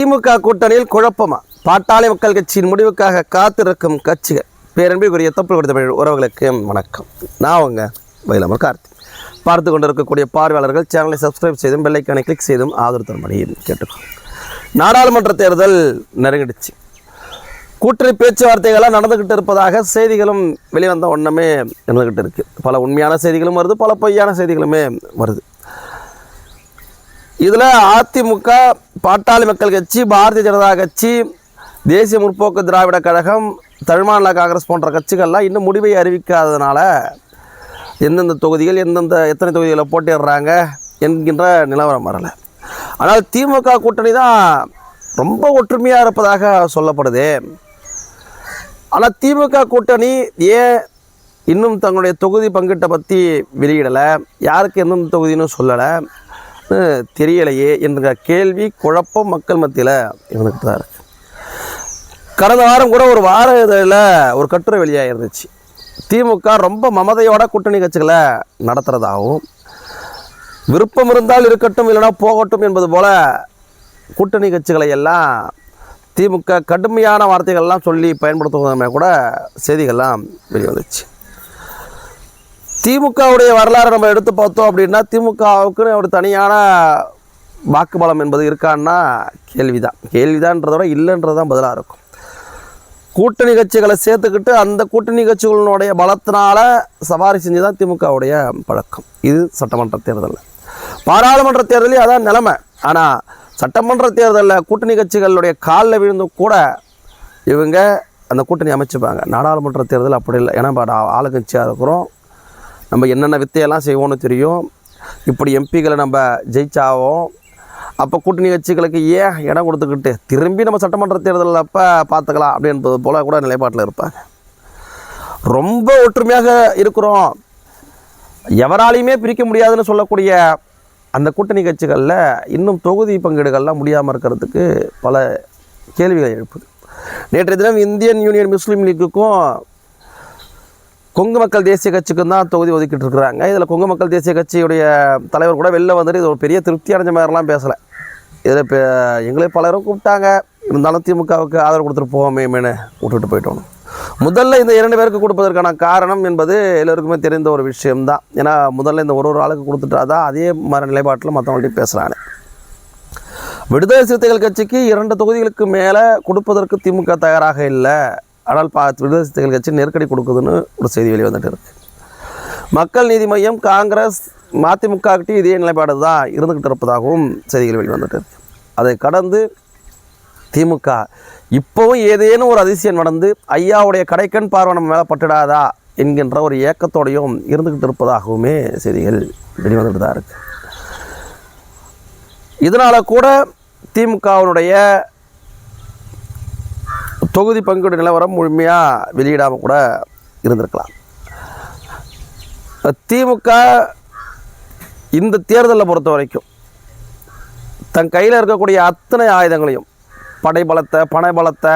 திமுக கூட்டணியில் குழப்பமா? பாட்டாளி மக்கள் கட்சியின் முடிவுக்காக காத்திருக்கும் கட்சிகள். பேரன்பிற்குரிய தப்பு கொடுத்த தமிழ் உறவுகளுக்கு வணக்கம். நான் உங்க வயலமர் கார்த்தி. பார்த்து கொண்டிருக்கக்கூடிய பார்வையாளர்கள் சேனலை சப்ஸ்கிரைப் செய்தும் பெல்லைக்கானை கிளிக் செய்தும் ஆதரவு தரும்படி கேட்டுக்கோம் நாடாளுமன்ற தேர்தல் நெருங்கிடுச்சு. கூட்டணி பேச்சுவார்த்தைகள்லாம் நடந்துக்கிட்டு இருப்பதாக செய்திகளும் வெளிவந்த ஒன்றுமே நடந்துக்கிட்டு இருக்குது பல உண்மையான செய்திகளும் வருது பல பொய்யான செய்திகளுமே வருது. இதில் அதிமுக பாட்டாளி மக்கள் கட்சி பாரதிய ஜனதா கட்சி தேசிய முற்போக்கு திராவிட கழகம் தமிழ்மாநில காங்கிரஸ் போன்ற கட்சிகள்லாம் இன்னும் முடிவை அறிவிக்காததுனால எந்தெந்த தொகுதிகள் எந்தெந்த எத்தனை தொகுதிகளை போட்டிடுறாங்க என்கின்ற நிலவரம் வரலை. ஆனால் திமுக கூட்டணி தான் ரொம்ப ஒற்றுமையாக இருப்பதாக சொல்லப்படுது. ஆனால் திமுக கூட்டணி ஏன் இன்னும் தங்களுடைய தொகுதி பங்கீட்டை பற்றி வெளியிடலை? யாருக்கு எந்தெந்த தொகுதின்னு சொல்லலை? தெரியலையே என்கிற கேள்வி குழப்பம் மக்கள் மத்தியில் இவனுக்கு தான் இருக்குது கடந்த வாரம் கூட ஒரு வார இதழில் ஒரு கட்டுரை வெளியாக இருந்துச்சு திமுக ரொம்ப மமதையோட கூட்டணி கட்சிகளை நடத்துகிறதாகவும் விருப்பம் இருந்தால் இருக்கட்டும் இல்லைனா போகட்டும் என்பது போல் கூட்டணி கட்சிகளை எல்லாம் திமுக கடுமையான வார்த்தைகள்லாம் சொல்லி பயன்படுத்துவதுமே கூட செய்திகள்லாம் வெளிவந்துச்சு. திமுகவுடைய வரலாறு நம்ம எடுத்து பார்த்தோம் அப்படின்னா திமுகவுக்குன்னு ஒரு தனியான வாக்கு பலம் என்பது இருக்கான்னா கேள்விதான். கேள்விதான்றத விட இல்லைன்றது தான் பதிலாக இருக்கும். கூட்டணி கட்சிகளை சேர்த்துக்கிட்டு அந்த கூட்டணி கட்சிகளினுடைய பலத்தினால சவாரி செஞ்சு தான் திமுகவுடைய பழக்கம். இது சட்டமன்ற தேர்தலில். பாராளுமன்ற தேர்தலையும் அதான் நிலைமை. ஆனால் சட்டமன்ற தேர்தலில் கூட்டணி கட்சிகளுடைய காலில் விழுந்தும் கூட இவங்க அந்த கூட்டணி அமைச்சுப்பாங்க. நாடாளுமன்ற தேர்தல் அப்படி இல்லை. ஏன்னா இப்போ ஆளுங்கட்சியாக இருக்கிறோம். நம்ம என்னென்ன வித்தையெல்லாம் செய்வோம்னு தெரியும். இப்படி எம்பிகளை நம்ம ஜெயிச்சாவோம். அப்போ கூட்டணி கட்சிகளுக்கு ஏன் இடம் கொடுத்துக்கிட்டு திரும்பி நம்ம சட்டமன்ற தேர்தலில் அப்போ பார்த்துக்கலாம் அப்படின்றது போல் கூட நிலைப்பாட்டில் இருப்பாங்க. ரொம்ப ஒற்றுமையாக இருக்கிறோம். எவராலையுமே பிரிக்க முடியாதுன்னு சொல்லக்கூடிய அந்த கூட்டணி கட்சிகளில் இன்னும் தொகுதி பங்கீடுகள்லாம் முடியாமல் இருக்கிறதுக்கு பல கேள்விகள் எழுப்புது. நேற்றைய தினம் இந்தியன் யூனியன் முஸ்லீம் லீக்குக்கும் கொங்கு மக்கள் தேசிய கட்சிக்கும் தான் தொகுதி ஒதுக்கிட்டு இருக்கிறாங்க இதில் கொங்கு மக்கள் தேசிய கட்சியுடைய தலைவர் கூட வெளில வந்துட்டு இது ஒரு பெரிய திருப்தி அடைஞ்ச மாதிரிலாம் பேசலை. இதில் இப்போ எங்களே பலரும் கூப்பிட்டாங்க. இருந்தாலும் திமுகவுக்கு ஆதரவு கொடுத்துட்டு போவோமேமேனு விட்டுட்டு போயிட்டோம். முதல்ல இந்த இரண்டு பேருக்கு கொடுப்பதற்கான காரணம் என்பது எல்லோருக்குமே தெரிந்த ஒரு விஷயம்தான். ஏன்னா முதல்ல இந்த ஒரு ஒரு ஆளுக்கு கொடுத்துட்டா தான் அதே மாதிரி நிலைப்பாட்டில் மற்றவங்கள்ட்டையும் பேசுகிறாங்க விடுதலை சிறுத்தைகள் கட்சிக்கு இரண்டு தொகுதிகளுக்கு மேலே கொடுப்பதற்கு திமுக தயாராக இல்லை. ஆனால் பா விடுதலை சிறுத்தைகள் கட்சி நெருக்கடி கொடுக்குதுன்னு ஒரு செய்தி வெளியே வந்துட்டு இருக்கு. மக்கள் நீதி மையம் காங்கிரஸ் மதிமுக கிட்டே இதே நிலைப்பாடு தான் இருந்துக்கிட்டு இருப்பதாகவும் செய்திகள் வெளிவந்துட்டு இருக்கு. அதை கடந்து திமுக இப்போவும் ஏதேனும் ஒரு அதிசயம் நடந்து ஐயாவுடைய கடைக்கண் பார்வை நம்ம மேலே பட்டுடாதா என்கின்ற ஒரு ஏக்கத்தோடையும் இருந்துக்கிட்டு இருப்பதாகவுமே செய்திகள் வெளிவந்துட்டு தான் இருக்கு. இதனால் கூட திமுகவினுடைய தொகுதி பங்கீடு நிலவரம் முழுமையாக வெளியிடாமல் கூட இருந்திருக்கலாம். திமுக இந்த தேர்தலை பொறுத்த வரைக்கும் தன் கையில் இருக்கக்கூடிய அத்தனை ஆயுதங்களையும் படைபலத்தை பணபலத்தை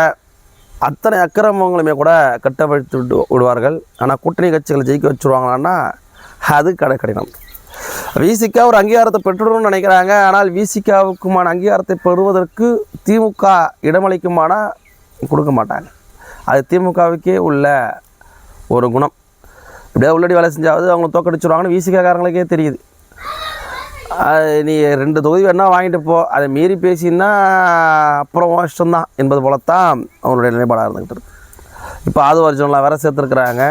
அத்தனை அக்கிரமங்களுமே கூட கட்டமைத்து விட்டு விடுவார்கள். ஆனால் கூட்டணி கட்சிகளை ஜெயிக்க வச்சுருவாங்களான்னா அது கடை கடினம். விசிகா ஒரு அங்கீகாரத்தை பெற்றுடணும்னு நினைக்கிறாங்க. ஆனால் விசிகாவுக்குமான அங்கீகாரத்தை பெறுவதற்கு திமுக இடமளிக்குமானால் கொடுக்க மாட்டாங்க அது திமுகவுக்கே உள்ள ஒரு குணம். இப்படியே உள்ளடி வேலை செஞ்சாவது அவங்க தோக்கடிச்சிருவாங்கன்னு விசிகாரங்களுக்கே தெரியுது. அது நீ ரெண்டு தொகுதி வேணால் வாங்கிட்டு போ. அதை மீறி பேசினா அப்புறம் இஷ்டம்தான் என்பது போலத்தான் அவங்களுடைய நிலைப்பாடாக இருந்துக்கிட்டு இருக்கு. இப்போ ஆது வருஷம்லாம் வேற சேர்த்துருக்குறாங்க.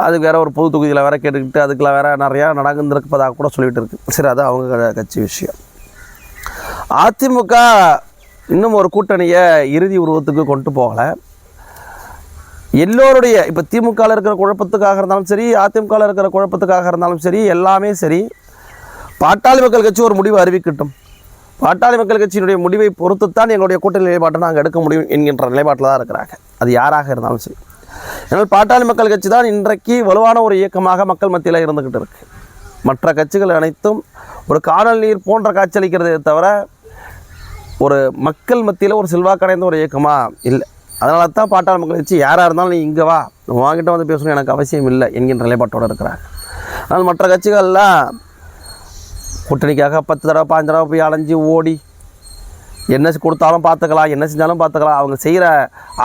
அதுக்கு வேறு ஒரு பொது தொகுதியில் வேற கேட்டுக்கிட்டு அதுக்கெல்லாம் வேறு நிறையா நடந்துருப்பதாக கூட சொல்லிகிட்டு இருக்கு. சரி அது அவங்க கட்சி விஷயம். அதிமுக இன்னும் ஒரு கூட்டணியை இறுதி உருவத்துக்கு கொண்டு போகலை. எல்லோருடைய இப்போ திமுகவில் இருக்கிற குழப்பத்துக்காக இருந்தாலும் சரி அதிமுகவில் இருக்கிற குழப்பத்துக்காக இருந்தாலும் சரி எல்லாமே சரி. பாட்டாளி மக்கள் கட்சி ஒரு முடிவு அறிவிக்கட்டும். பாட்டாளி மக்கள் கட்சியினுடைய முடிவை பொறுத்துத்தான் எங்களுடைய கூட்டணி நிலைப்பாட்டை நாங்கள் எடுக்க முடியும் என்கின்ற நிலைப்பாட்டில் தான் இருக்கிறாங்க. அது யாராக இருந்தாலும் சரி. ஏன்னால் பாட்டாளி மக்கள் கட்சி தான் இன்றைக்கு வலுவான ஒரு இயக்கமாக மக்கள் மத்தியில் இருந்துக்கிட்டு இருக்குது மற்ற கட்சிகள் அனைத்தும் ஒரு காணல் நீர் போன்ற காட்சியளிக்கிறதே தவிர ஒரு மக்கள் மத்தியில் ஒரு செல்வாக்கடைந்த ஒரு இயக்கமாக இல்லை. அதனால தான் பாட்டாளி மக்கள் கட்சி யாராக இருந்தாலும் நீ இங்கே வா. வாங்கிட்ட வந்து பேசணும் எனக்கு அவசியம் இல்லை என்கின்ற நிலைப்பாட்டோடு இருக்கிறாங்க. ஆனால் மற்ற கட்சிகள்லாம் கூட்டணிக்காக பத்து தடவை பாஞ்சு தடவை போய் அலைஞ்சு ஓடி என்ன கொடுத்தாலும் பார்த்துக்கலாம் என்ன செஞ்சாலும் பார்த்துக்கலாம். அவங்க செய்கிற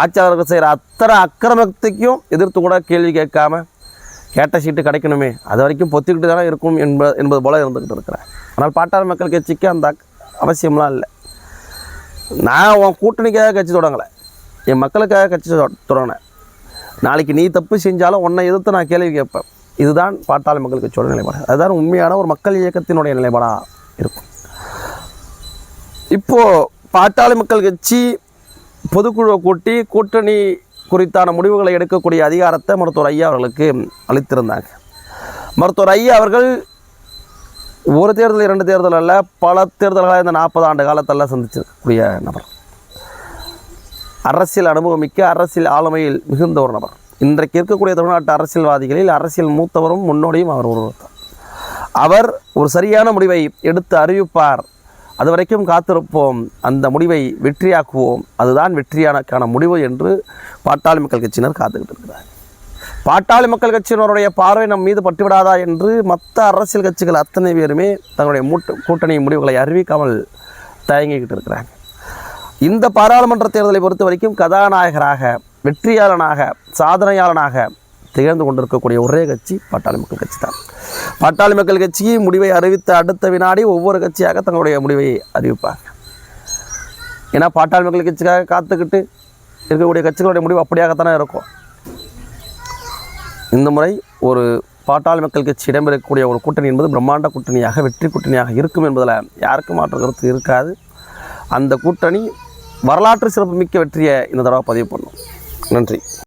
ஆட்சியாளர்கள் செய்கிற அத்தனை அக்கிரமத்துக்கும் எதிர்த்து கூட கேள்வி கேட்காம கேட்ட சீட்டு கிடைக்கணுமே. அது வரைக்கும் பொத்திக்கிட்டு தானே இருக்கும் என்ப என்பது போல இருந்துக்கிட்டு இருக்கிறேன் ஆனால் பாட்டாளி மக்கள் கட்சிக்கு அந்த அவசியம்லாம் இல்லை. நான் உன் கூட்டணிக்காக கட்சி தொடங்கலை. என் மக்களுக்காக கட்சி தொடங்கினேன். நாளைக்கு நீ தப்பு செஞ்சாலும் உன்னை எதிர்த்து நான் கேள்வி கேட்பேன். இதுதான் பாட்டாளி மக்கள் கட்சியோட நிலைப்பாடு. அதுதான் உண்மையான ஒரு மக்கள் இயக்கத்தினுடைய நிலைப்பாடாக இருக்கும். இப்போது பாட்டாளி மக்கள் கட்சி பொதுக்குழுவை கூட்டி கூட்டணி குறித்தான முடிவுகளை எடுக்கக்கூடிய அதிகாரத்தை மருத்துவர் ஐயா அவர்களுக்கு அளித்திருந்தாங்க. மருத்துவர் ஐயா அவர்கள் ஒரு தேர்தல் இரண்டு தேர்தல் அல்ல பல தேர்தல்களாக இந்த நாற்பது ஆண்டு காலத்தெல்லாம் சந்திச்சிருக்கக்கூடிய நபர். அரசியல் அனுபவம் மிக்க அரசியல் ஆளுமையில் மிகுந்த ஒரு நபர். இன்றைக்கு இருக்கக்கூடிய தமிழ்நாட்டு அரசியல்வாதிகளில் அரசியல் மூத்தவரும் முன்னோடியும் அவர் ஒருவர் அவர் ஒரு சரியான முடிவை எடுத்து அறிவிப்பார். அது வரைக்கும் காத்திருப்போம். அந்த முடிவை வெற்றியாக்குவோம். அதுதான் வெற்றியானக்கான முடிவு என்று பாட்டாளி மக்கள் கட்சியினர் காத்துக்கிட்டு இருக்கிறார் பாட்டாளி மக்கள் கட்சியினருடைய பார்வை நம் மீது பட்டுவிடாதா என்று மற்ற அரசியல் கட்சிகள் அத்தனை பேருமே தங்களுடைய மூட்டு கூட்டணி முடிவுகளை அறிவிக்காமல் தயங்கிக்கிட்டு இருக்கிறாங்க. இந்த பாராளுமன்ற தேர்தலை பொறுத்த வரைக்கும் கதாநாயகராக வெற்றியாளனாக சாதனையாளனாக திகழ்ந்து கொண்டிருக்கக்கூடிய ஒரே கட்சி பாட்டாளி மக்கள் கட்சி தான். பாட்டாளி மக்கள் கட்சி முடிவை அறிவித்த அடுத்த வினாடி ஒவ்வொரு கட்சியாக தங்களுடைய முடிவை அறிவிப்பாங்க. ஏன்னா பாட்டாளி மக்கள் கட்சிக்காக காத்துக்கிட்டு இருக்கக்கூடிய கட்சிகளுடைய முடிவு அப்படியாகத்தானே இருக்கும். இந்த முறை ஒரு பாட்டாளி மக்கள் கட்சி இடம்பெறக்கூடிய ஒரு கூட்டணி என்பது பிரம்மாண்ட கூட்டணியாக வெற்றி கூட்டணியாக இருக்கும் என்பதில் யாருக்கும் மாற்று கருத்து இருக்காது. அந்த கூட்டணி வரலாற்று சிறப்புமிக்க வெற்றியை இந்த தடவை பதிவு பண்ணும். நன்றி.